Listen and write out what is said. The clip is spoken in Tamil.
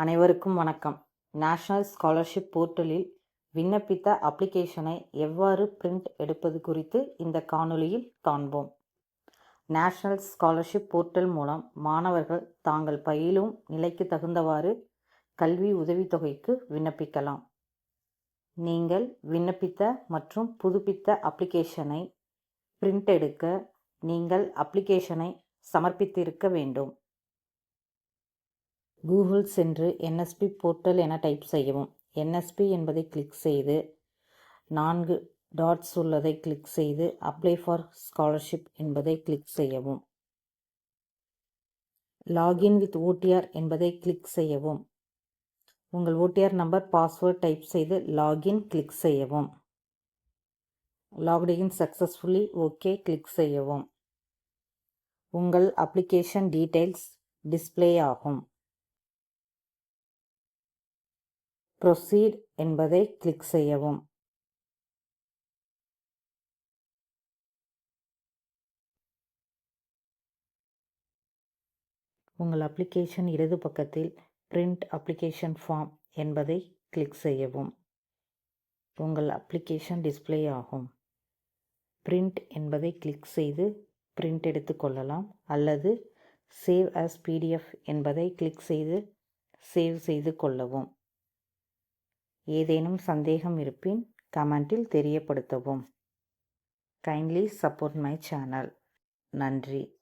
அனைவருக்கும் வணக்கம். நேஷ்னல் ஸ்காலர்ஷிப் போர்ட்டலில் விண்ணப்பித்த அப்ளிகேஷனை எவ்வாறு பிரிண்ட் எடுப்பது குறித்து இந்த காணொளியில் காண்போம். நேஷ்னல் ஸ்காலர்ஷிப் போர்ட்டல் மூலம் மாணவர்கள் தாங்கள் பயிலும் நிலைக்கு தகுந்தவாறு கல்வி உதவித்தொகைக்கு விண்ணப்பிக்கலாம். நீங்கள் விண்ணப்பித்த மற்றும் புதுப்பித்த அப்ளிகேஷனை பிரிண்ட் எடுக்க நீங்கள் அப்ளிகேஷனை சமர்ப்பித்திருக்க வேண்டும். கூகுள் சென்று என்எஸ்பி போர்ட்டல் என டைப் செய்யவும். என்எஸ்பி என்பதை கிளிக் செய்து நான்கு டாட்ஸ் உள்ளதை கிளிக் செய்து அப்ளை ஃபார் ஸ்காலர்ஷிப் என்பதை கிளிக் செய்யவும். லாகின் வித் ஓடிஆர் என்பதை கிளிக் செய்யவும். உங்கள் ஓடிஆர் நம்பர் பாஸ்வேர்ட் டைப் செய்து லாகின் கிளிக் செய்யவும். Logged in successfully okay click செய்யவும். உங்கள் அப்ளிகேஷன் டீட்டெயில்ஸ் டிஸ்ப்ளே ஆகும். ப்ரொசீட் என்பதை கிளிக் செய்யவும். உங்கள் அப்ளிகேஷன் இடது பக்கத்தில் பிரிண்ட் அப்ளிகேஷன் ஃபார்ம் என்பதை கிளிக் செய்யவும். உங்கள் அப்ளிகேஷன் டிஸ்ப்ளே ஆகும். பிரிண்ட் என்பதை கிளிக் செய்து பிரிண்ட் எடுத்துக்கொள்ளலாம் அல்லது சேவ் அஸ் பிடிஎஃப் என்பதை கிளிக் செய்து சேவ் செய்து கொள்ளவும். ஏதேனும் சந்தேகம் இருப்பின் கமெண்டில் தெரியப்படுத்தவும். கைண்ட்லி சப்போர்ட் மை சேனல் நன்றி.